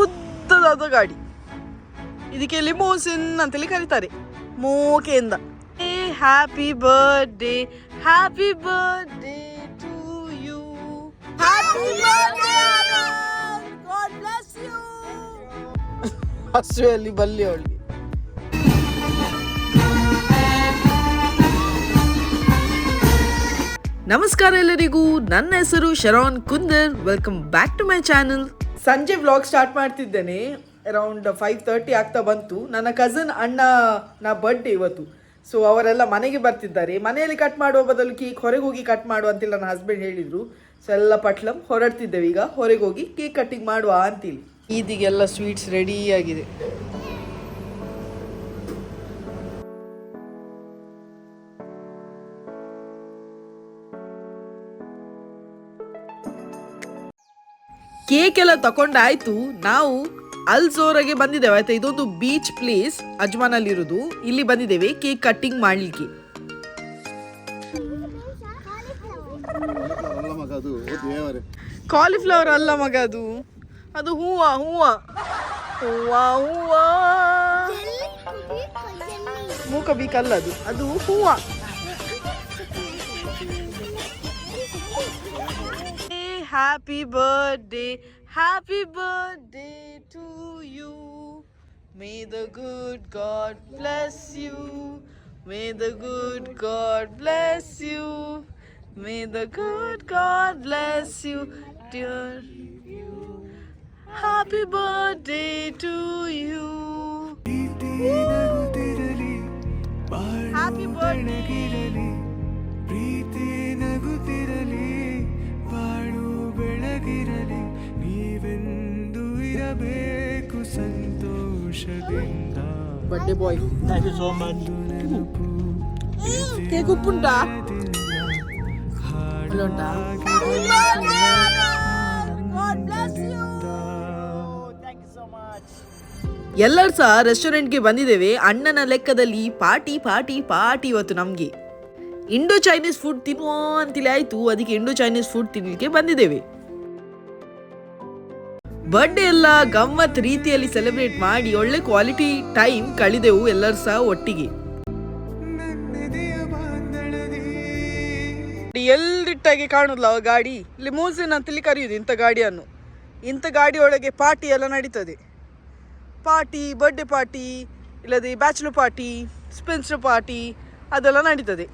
ಉದ್ದದಾದ ಗಾಡಿ. ಇದಕ್ಕೆ ಲಿಮೋಸಿನ್ ಅಂತೇಳಿ ಕರೀತಾರೆ. ಮೋಕೆಯಿಂದ. ಏ happy birthday happy birthday to you happy birthday God bless you ಹಸುವೆಯಲ್ಲಿ ಬಲ್ಲಿ ಅವಳಿಗೆ. ನಮಸ್ಕಾರ ಎಲ್ಲರಿಗೂ. ನನ್ನ ಹೆಸರು Sharon Kundar. Welcome back to my channel ಸಂಜೆ ವ್ಲಾಗ್ ಸ್ಟಾರ್ಟ್ ಮಾಡ್ತಿದ್ದೇನೆ. ಅರೌಂಡ್ ಫೈವ್ ತರ್ಟಿ ಆಗ್ತಾ ಬಂತು. ನನ್ನ ಕಸನ್ ಅಣ್ಣ ನಾ ಬರ್ಡೇ ಇವತ್ತು. ಸೊ ಅವರೆಲ್ಲ ಮನೆಗೆ ಬರ್ತಿದ್ದಾರೆ. ಮನೆಯಲ್ಲಿ ಕಟ್ ಮಾಡುವ ಬದಲು ಕೇಕ್ ಹೊರಗೆ ಹೋಗಿ ಕಟ್ ಮಾಡುವ ಅಂತೇಳಿ ನನ್ನ ಹಸ್ಬೆಂಡ್ ಹೇಳಿದರು. ಸೊ ಎಲ್ಲ ಪಟ್ಲಂ ಹೊರಡ್ತಿದ್ದೇವೆ ಈಗ. ಹೊರಗೆ ಹೋಗಿ ಕೇಕ್ ಕಟ್ಟಿಂಗ್ ಮಾಡುವ ಅಂತೇಳಿ ಈದಿಗೆಲ್ಲ ಸ್ವೀಟ್ಸ್ ರೆಡಿ ಆಗಿದೆ. ಕೇಕ್ ಎಲ್ಲ ತಕೊಂಡಾಯ್ತು ನಾವು ಜೋರಾಗೆ ಬಂದಿದ್ದೇವೆ. ಆಯ್ತಾ ಇದೊಂದು ಬೀಚ್ ಪ್ಲೇಸ್ ಅಜ್ಮಾನಲ್ಲಿ ಇರುದು ಇಲ್ಲಿ ಬಂದಿದ್ದೇವೆ ಕೇಕ್ ಕಟ್ಟಿಂಗ್ ಮಾಡ್ಲಿಕ್ಕೆ. ಕಾಲಿಫ್ಲವರ್ ಅಲ್ಲ ಮಗ ಅದು. ಅದು ಹೂವ ಹೂವ. ಹೂವ ಹೂವ. ಮೂಕ ಬೀಕಲ್ಲ ಅದು. ಅದು ಹೂವ. happy birthday, happy birthday to you. May the good God bless you. May the good God bless you. May the good God bless you, dear. Happy birthday to you. Happy birthday. ಇರಬೇಕು ಸಂತೋಷದಿಂದ. Birthday boy ನೆನಪು cake ಉಪ್ಪುಂಟಾ ಹಾಡುಂಟಾ ಎಲ್ಲರೂ ಸಹ ರೆಸ್ಟೋರೆಂಟ್ಗೆ ಬಂದಿದ್ದೇವೆ. ಅಣ್ಣನ ಲೆಕ್ಕದಲ್ಲಿ party party party ಇವತ್ತು ನಮಗೆ. ಇಂಡೋ ಚೈನೀಸ್ ಫುಡ್ ತಿನ್ನುವ ಅಂತೇಳಿ ಆಯಿತು. ಅದಕ್ಕೆ ಇಂಡೋ ಚೈನೀಸ್ ಫುಡ್ ತಿನ್ನಲಿಕ್ಕೆ ಬಂದಿದ್ದೇವೆ. ಬರ್ಡೇ ಎಲ್ಲ ಗಮ್ಮತ್ ರೀತಿಯಲ್ಲಿ ಸೆಲೆಬ್ರೇಟ್ ಮಾಡಿ ಒಳ್ಳೆ ಕ್ವಾಲಿಟಿ ಟೈಮ್ ಕಳೆದೆವು ಎಲ್ಲರೂ ಸಹ ಒಟ್ಟಿಗೆ. ಎಲ್ರಿಟ್ಟಾಗಿ ಕಾಣುದಿಲ್ಲ ಅವ ಗಾಡಿ. ಲಿಮೋಸಿನ್ ಅಂತಲಿ ಕರೆಯುದು ಇಂಥ ಗಾಡಿಯನ್ನು. ಇಂಥ ಗಾಡಿ ಒಳಗೆ ಪಾರ್ಟಿ ಎಲ್ಲ ನಡೀತದೆ. ಪಾರ್ಟಿ ಬರ್ಡೇ ಪಾರ್ಟಿ ಇಲ್ಲದೆ ಬ್ಯಾಚುಲರ್ ಪಾರ್ಟಿ ಸ್ಪೆನ್ಸರ್ ಪಾರ್ಟಿ ಅದೆಲ್ಲ ನಡೀತದೆ.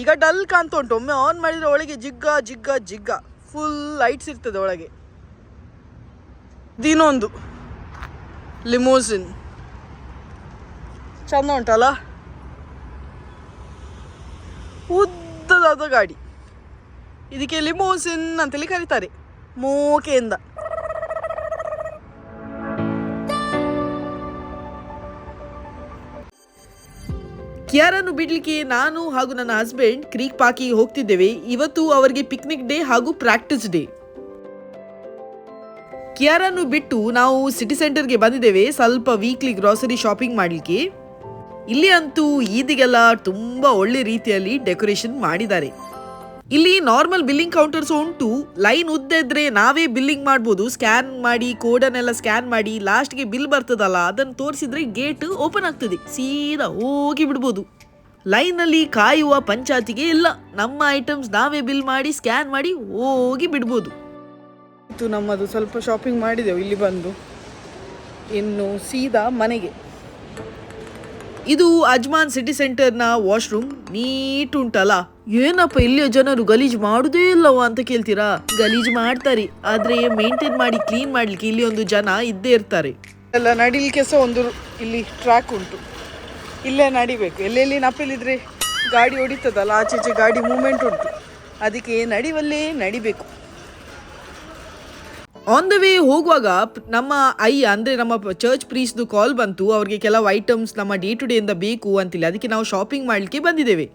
ಈಗ ಡಲ್ ಕಾಣ್ತಾ ಉಂಟು. ಒಮ್ಮೆ ಆನ್ ಮಾಡಿದರೆ ಒಳಗೆ ಜಿಗ್ಗ ಜಿಗ್ಗ ಜಿಗ್ಗ. ಫುಲ್ ಲೈಟ್ಸ್ ಇರ್ತದೆ ಒಳಗೆ. ದಿನೊಂದು. ಲಿಮೋಸಿನ್. ಚಂದ ಉಂಟಲ್ಲ? ಉದ್ದದಾದ ಗಾಡಿ. ಇದಕ್ಕೆ ಲಿಮೋಸಿನ್ ಅಂತೇಳಿ ಕರೀತಾರೆ. ಮೋಕೆಯಿಂದ. ಕಿಯಾರನ್ನು ಬಿಡ್ಲಿಕ್ಕೆ ನಾನು ಹಾಗೂ ನನ್ನ ಹಸ್ಬೆಂಡ್ ಕ್ರೀಕ್ ಪಾಕಿಗೆ ಹೋಗ್ತಿದ್ದೇವೆ. ಇವತ್ತು ಅವರಿಗೆ ಪಿಕ್ನಿಕ್ ಡೇ ಹಾಗೂ ಪ್ರಾಕ್ಟೀಸ್ ಡೇ ಕಿಯಾರನ್ನು ಬಿಟ್ಟು ನಾವು ಸಿಟಿ ಸೆಂಟರ್ಗೆ ಬಂದಿದ್ದೇವೆ. ಸ್ವಲ್ಪ ವೀಕ್ಲಿ ಗ್ರಾಸರಿ ಶಾಪಿಂಗ್ ಮಾಡಲಿಕ್ಕೆ. ಇಲ್ಲಿ ಅಂತೂ ಈದಿಗೆಲ್ಲ ತುಂಬ ಒಳ್ಳೆ ರೀತಿಯಲ್ಲಿ ಡೆಕೋರೇಷನ್ ಮಾಡಿದ್ದಾರೆ. ಇಲ್ಲಿ ನಾರ್ಮಲ್ ಬಿಲ್ಲಿಂಗ್ ಕೌಂಟರ್ಸ್ ಉಂಟು. ಲೈನ್ ಉದ್ದಿದ್ರೆ ನಾವೇ ಬಿಲ್ಲಿಂಗ್ ಮಾಡ್ಬೋದು. ಸ್ಕ್ಯಾನ್ ಮಾಡಿ ಕೋಡನ್ನೆಲ್ಲ ಸ್ಕ್ಯಾನ್ ಮಾಡಿ ಲಾಸ್ಟ್ಗೆ ಬಿಲ್ ಬರ್ತದಲ್ಲ, ಅದನ್ನು ತೋರಿಸಿದ್ರೆ ಗೇಟ್ ಓಪನ್ ಆಗ್ತದೆ. ಸೀದಾ ಹೋಗಿ ಬಿಡ್ಬೋದು. ಲೈನಲ್ಲಿ ಕಾಯುವ ಪಂಚಾಯತಿಗೆ ಇಲ್ಲ. ನಮ್ಮ ಐಟಮ್ಸ್ ನಾವೇ ಬಿಲ್ ಮಾಡಿ ಸ್ಕ್ಯಾನ್ ಮಾಡಿ ಹೋಗಿ ಬಿಡ್ಬೋದು. ಇದು ನಮ್ಮದು. ಸ್ವಲ್ಪ ಶಾಪಿಂಗ್ ಮಾಡಿದೆವು, ಇಲ್ಲಿ ಬಂದು. ಇನ್ನು ಸೀದಾ ಮನೆಗೆ. ಇದು ಅಜ್ಮಾನ್ ಸಿಟಿ ಸೆಂಟರ್ನ ವಾಶ್ರೂಮ್ ನೀಟ್ ಉಂಟಲ್ಲ? ಏನಪ್ಪ ಇಲ್ಲಿಯ ಜನರು ಗಲೀಜ್ ಮಾಡುದೇ ಇಲ್ಲವ ಅಂತ ಕೇಳ್ತೀರಾ? ಗಲೀಜ್ ಮಾಡ್ತಾರೆ, ಆದ್ರೆ ಮೇಂಟೈನ್ ಮಾಡಿ ಕ್ಲೀನ್ ಮಾಡ್ಲಿಕ್ಕೆ ಇಲ್ಲಿ ಒಂದು ಜನ ಇದ್ದೇ ಇರ್ತಾರೆ. ಎಲ್ಲ ನಡಿಲಿಕ್ಕೆ ಸಹ ಒಂದು ಇಲ್ಲಿ ಟ್ರ್ಯಾಕ್ ಉಂಟು. ಇಲ್ಲೇ ನಡಿಬೇಕು. ಎಲ್ಲೆಲ್ಲಿ ನಪ್ಪಲಿದ್ರೆ ಗಾಡಿ ಹೊಡಿತದಲ್ಲ, ಆಚೆ ಗಾಡಿ ಮೂವ್ಮೆಂಟ್ ಉಂಟು. ಅದಕ್ಕೆ ನಡಿವಲ್ಲೇ ನಡಿಬೇಕು. ಆನ್ ದ ವೇ ಹೋಗುವಾಗ, ನಮ್ಮ ಅಯ್ಯ, ಅಂದರೆ ನಮ್ಮ ಚರ್ಚ್ ಪ್ರೀಸ್ದು ಕಾಲ್ ಬಂತು. ಅವ್ರಿಗೆ ಕೆಲವು ಐಟಮ್ಸ್ ನಮ್ಮ ಡೇ ಟು ಡೇ ಇಂದ ಬೇಕು ಅಂತಿಲ್ಲ. ಅದಕ್ಕೆ ನಾವು ಶಾಪಿಂಗ್ ಮಾಡಲಿಕ್ಕೆ ಬಂದಿದ್ದೇವೆ.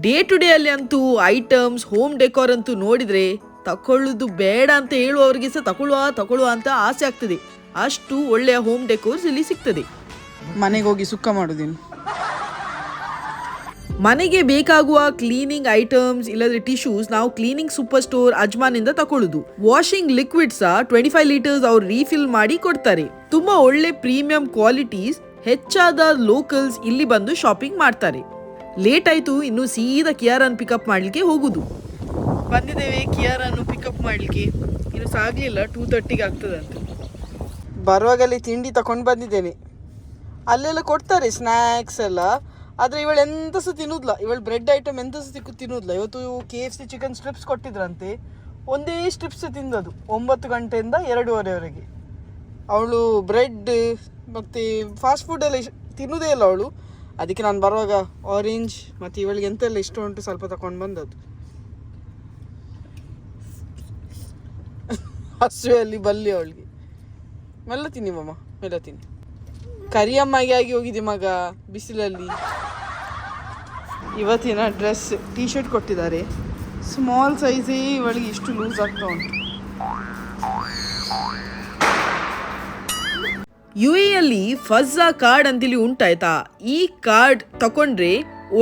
ಡೇ ಟು ಡೇ ಅಲ್ಲಿ ಅಂತೂ ಐಟಮ್ಸ್ ಹೋಮ್ ಡೆಕೋರ್ ಅಂತೂ ನೋಡಿದರೆ ತಕೊಳ್ಳೋದು ಬೇಡ ಅಂತ ಹೇಳುವವರಿಗೆ ಸಹ ತಗೊಳ್ಳುವ ತಗೊಳ್ಳುವ ಅಂತ ಆಸೆ ಆಗ್ತದೆ. ಅಷ್ಟು ಒಳ್ಳೆಯ ಹೋಮ್ ಡೆಕೋರ್ಸ್ ಇಲ್ಲಿ ಸಿಗ್ತದೆ. ಮನೆಗೆ ಹೋಗಿ ಸುಕ್ಕ ಮಾಡುದೇನು? ಮನೆಗೆ ಬೇಕಾಗುವ ಕ್ಲೀನಿಂಗ್ ಐಟಮ್ಸ್ ಇಲ್ಲದ್ರೆ ಟಿಶ್ಯೂಸ್ ನಾವು ಕ್ಲೀನಿಂಗ್ ಸೂಪರ್ ಸ್ಟೋರ್ ಅಜ್ಮಾನ್ ಇಂದ ತಕೊಳ್ಳುದು. Washing liquids twenty five litres ಅವ್ರು ರೀಫಿಲ್ ಮಾಡಿ ಕೊಡ್ತಾರೆ. ತುಂಬಾ ಒಳ್ಳೆ ಪ್ರೀಮಿಯಂ ಕ್ವಾಲಿಟೀಸ್ ಹೆಚ್ಚಾದ ಲೋಕಲ್ಸ್ ಇಲ್ಲಿ ಬಂದು ಶಾಪಿಂಗ್ ಮಾಡ್ತಾರೆ. ಲೇಟ್ ಆಯ್ತು, ಇನ್ನು ಸೀದಾ ಅನ್ನು ಪಿಕಪ್ ಮಾಡ್ಲಿಕ್ಕೆ ಹೋಗುದು. ಬಂದಿದ್ದೇವೆ ಅನ್ನು ಪಿಕಪ್ ಮಾಡ್ಲಿಕ್ಕೆ. ಇನ್ನು ಸಾಗ್ಲಿಲ್ಲ ಟೂ ತರ್ಟಿಗೆ ಅಂತ ಬರುವಾಗಲೇ ತಿಂಡಿ ತಕೊಂಡು ಬಂದಿದ್ದೇನೆ. ಅಲ್ಲೆಲ್ಲ ಕೊಡ್ತಾರೆ ಸ್ನ್ಯಾಕ್ಸ್ ಎಲ್ಲ. ಆದರೆ ಇವಳು ಎಂತ ಸಹ ತಿನ್ನುದಿಲ್ಲ ಇವಳು ಬ್ರೆಡ್ ಐಟಮ್ ಎಂತ ಸಹ ತಿನ್ನುದಿಲ್ಲ ಇವತ್ತು K F C chicken strips ಕೊಟ್ಟಿದ್ರಂತೆ. ಒಂದೇ ಸ್ಟ್ರಿಪ್ಸ್ ತಿಂದದು ಒಂಬತ್ತು ಗಂಟೆಯಿಂದ ಎರಡೂವರೆವರೆಗೆ. ಅವಳು ಬ್ರೆಡ್ ಮತ್ತು ಫಾಸ್ಟ್ ಫುಡ್ ಎಲ್ಲ ತಿನ್ನುವುದೇ ಇಲ್ಲ ಅವಳು. ಅದಕ್ಕೆ ನಾನು ಬರುವಾಗ ಆರೆಂಜ್ ಮತ್ತು ಇವಳಿಗೆ ಎಂತೆಲ್ಲ ಇಷ್ಟ ಉಂಟು ಸ್ವಲ್ಪ ತಗೊಂಡು ಬಂದದ್ದು. ಹಸುವೆಯಲ್ಲಿ ಬಲ್ಲಿ ಅವಳಿಗೆ. ಮೆಲ್ಲ ತಿನ್ನಿ ಮಮ್ಮ ಮೆಲ್ಲ ತಿನ್ನಿ. ಕರಿಯಮ್ಮಗೆ ಆಗಿ ಹೋಗಿದೆ ಮಗ, ಬಿಸಿಲಲ್ಲಿ. ಇವತ್ತಿನ ಡ್ರೆಸ್ ಟೀ ಶರ್ಟ್ ಕೊಟ್ಟಿದ್ದಾರೆ ಸ್ಮಾಲ್ ಸೈಜೇ ಇವಳಿಗೆ ಇಷ್ಟು ಲೂಸ್ ಆಗ್ತಾ ಉಂಟು. ಯು ಅಲ್ಲಿ ಫಜ್ಜಾ ಕಾರ್ಡ್ ಅಂತೇಳಿ ಉಂಟಾಯ್ತಾ? ಈ ಕಾರ್ಡ್ ತಕೊಂಡ್ರೆ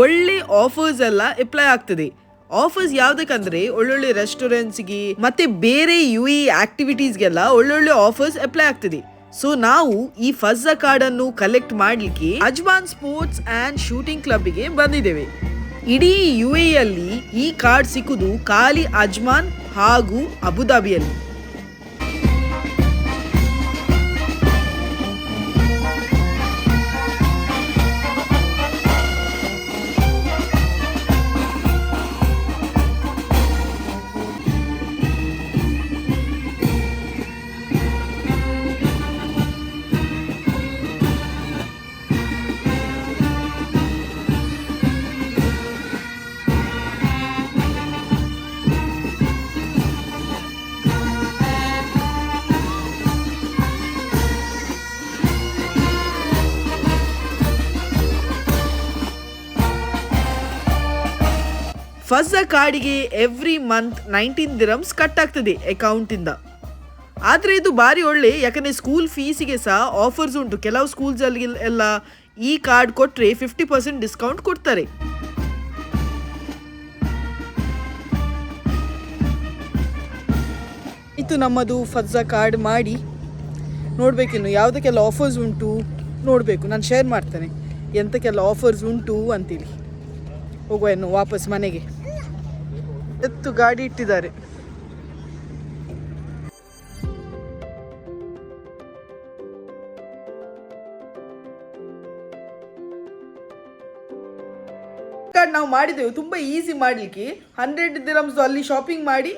ಒಳ್ಳೆ ಆಫರ್ಸ್ ಎಲ್ಲ ಅಪ್ಲೈ ಆಗ್ತದೆ. ಆಫರ್ಸ್ ಯಾವ್ದಕ್ಕಂದ್ರೆ ಒಳ್ಳೊಳ್ಳೆ ರೆಸ್ಟೋರೆಂಟ್ಸ್ಗೆ ಮತ್ತೆ ಬೇರೆ ಯು ಇ ಆಕ್ಟಿವಿಟೀಸ್ಗೆಲ್ಲ ಒಳ್ಳೊಳ್ಳೆ ಆಫರ್ಸ್ ಅಪ್ಲೈ ಆಗ್ತದೆ. ಸೊ ನಾವು ಈ ಫಜ್ಜ ಕಾರ್ಡ್ ಅನ್ನು ಕಲೆಕ್ಟ್ ಮಾಡ್ಲಿಕ್ಕೆ ಅಜ್ಮಾನ್ ಸ್ಪೋರ್ಟ್ಸ್ ಅಂಡ್ ಶೂಟಿಂಗ್ ಕ್ಲಬ್ಗೆ ಬಂದಿದ್ದೇವೆ. ಇಡೀ ಯು ಅಲ್ಲಿ ಈ ಕಾರ್ಡ್ ಸಿಕ್ಕುದು ಖಾಲಿ ಅಜ್ಮಾನ್ ಹಾಗೂ ಅಬುದಾಬಿಯಲ್ಲಿ ಫಜ್ಜಾ ಕಾರ್ಡಿಗೆ every month nineteen dirhams cut ಆಗ್ತದೆ ಅಕೌಂಟಿಂದ ಆದರೆ ಇದು ಭಾರಿ ಒಳ್ಳೆ, ಯಾಕಂದರೆ ಸ್ಕೂಲ್ ಫೀಸಿಗೆ ಸಹ ಆಫರ್ಸ್ ಉಂಟು. ಕೆಲವು ಸ್ಕೂಲ್ಸಲ್ಲಿ ಎಲ್ಲ ಈ ಕಾರ್ಡ್ ಕೊಟ್ಟರೆ ಫಿಫ್ಟಿ ಪರ್ಸೆಂಟ್ ಡಿಸ್ಕೌಂಟ್ ಕೊಡ್ತಾರೆ. ಇದು ನಮ್ಮದು ಫಜ್ಜಾ ಕಾರ್ಡ್ ಮಾಡಿ ನೋಡಬೇಕಿನ್ನು ಯಾವುದಕ್ಕೆಲ್ಲ ಆಫರ್ಸ್ ಉಂಟು ನೋಡಬೇಕು. ನಾನು ಶೇರ್ ಮಾಡ್ತೇನೆ. ಎಂಥಕ್ಕೆಲ್ಲ ಆಫರ್ಸ್ ಉಂಟು ಅಂತೇಳಿ ಹೋಗುವ ಇನ್ನು ವಾಪಸ್ ಮನೆಗೆ. ಎತ್ತು ಗಾಡಿ ಇಟ್ಟಿದ್ದಾರೆ. ನಾವು ಮಾಡಿದೆವು, ತುಂಬ ಈಸಿ ಮಾಡಲಿಕ್ಕೆ. ಹಂಡ್ರೆಡ್ ದಿರಮ್ಸ್ ಅಲ್ಲಿ ಶಾಪಿಂಗ್ ಮಾಡಿ,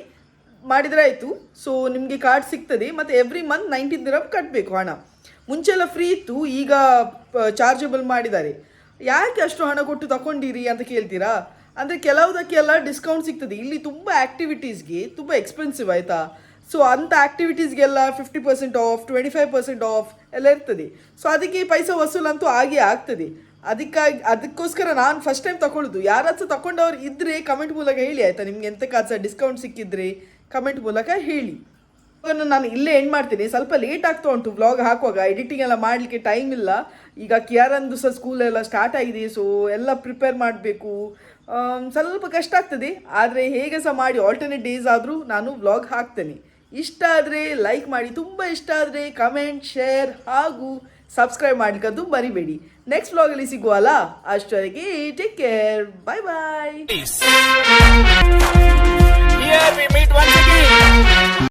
ಮಾಡಿದ್ರೆ ಆಯಿತು. ಸೊ ನಿಮಗೆ ಕಾರ್ಡ್ ಸಿಗ್ತದೆ. ಮತ್ತೆ ಎವ್ರಿ ಮಂತ್ ನೈಂಟಿ ದಿರಮ್ ಕಟ್ಟಬೇಕು ಹಣ. ಮುಂಚೆಲ್ಲ ಫ್ರೀ ಇತ್ತು, ಈಗ ಚಾರ್ಜಬಲ್ ಮಾಡಿದ್ದಾರೆ. ಯಾಕೆ ಅಷ್ಟು ಹಣ ಕೊಟ್ಟು ತಕೊಂಡಿರಿ ಅಂತ ಕೇಳ್ತೀರಾ? ಅಂದರೆ ಕೆಲವುದಕ್ಕೆಲ್ಲ ಡಿಸ್ಕೌಂಟ್ ಸಿಗ್ತದೆ. ಇಲ್ಲಿ ತುಂಬ ಆ್ಯಕ್ಟಿವಿಟೀಸ್ಗೆ ತುಂಬ ಎಕ್ಸ್ಪೆನ್ಸಿವ್ ಆಯಿತಾ? ಸೊ ಅಂಥ ಆ್ಯಕ್ಟಿವಿಟೀಸ್ಗೆಲ್ಲ fifty percent off twenty five percent off ಎಲ್ಲ ಇರ್ತದೆ. ಸೊ ಅದಕ್ಕೆ ಪೈಸಾ ವಸೂಲಂತೂ ಆಗೇ ಆಗ್ತದೆ. ಅದಕ್ಕಾಗಿ, ಅದಕ್ಕೋಸ್ಕರ ನಾನು ಫಸ್ಟ್ ಟೈಮ್ ತಗೊಳ್ಳೋದು ಯಾರಾದರೂ ತಗೊಂಡವ್ರು ಇದ್ದರೆ ಕಮೆಂಟ್ ಮೂಲಕ ಹೇಳಿ, ಆಯಿತಾ? ನಿಮ್ಗೆ ಎಂತಕ್ಕಾದ್ರೂ ಡಿಸ್ಕೌಂಟ್ ಸಿಕ್ಕಿದ್ರೆ ಕಮೆಂಟ್ ಮೂಲಕ ಹೇಳಿ. ನಾನು ಇಲ್ಲೇ ಎಂಡ್ ಮಾಡ್ತೀನಿ. ಸ್ವಲ್ಪ ಲೇಟ್ ಆಗ್ತಾ ಉಂಟು ವ್ಲಾಗ್ ಹಾಕುವಾಗ. ಎಡಿಟಿಂಗ್ ಎಲ್ಲ ಮಾಡಲಿಕ್ಕೆ ಟೈಮ್ ಇಲ್ಲ. ಈಗ ಕಿಯಾರಂದು ಸಹ ಸ್ಕೂಲ್ ಎಲ್ಲ ಸ್ಟಾರ್ಟ್ ಆಗಿದೆ. ಸೊ ಎಲ್ಲ ಪ್ರಿಪೇರ್ ಮಾಡಬೇಕು. ಸ್ವಲ್ಪ ಕಷ್ಟ ಆಗ್ತದೆ. ಆದರೆ ಹೇಗೆ ಸಹ ಮಾಡಿ ಆಲ್ಟರ್ನೇಟ್ ಡೇಸ್ ಆದರೂ ನಾನು ವ್ಲಾಗ್ ಹಾಕ್ತೇನೆ. ಇಷ್ಟ ಆದರೆ ಲೈಕ್ ಮಾಡಿ, ತುಂಬ ಇಷ್ಟ ಆದರೆ ಕಮೆಂಟ್ ಶೇರ್ ಹಾಗೂ ಸಬ್ಸ್ಕ್ರೈಬ್ ಮಾಡ್ಲಿಕ್ಕಂತೂ ಮರಿಬೇಡಿ. ನೆಕ್ಸ್ಟ್ ವ್ಲಾಗಲ್ಲಿ ಸಿಗುವಲ್ಲ ಅಷ್ಟವರೆಗೆ ಟೇಕ್ ಕೇರ್ ಬಾಯ್ ಬಾಯ್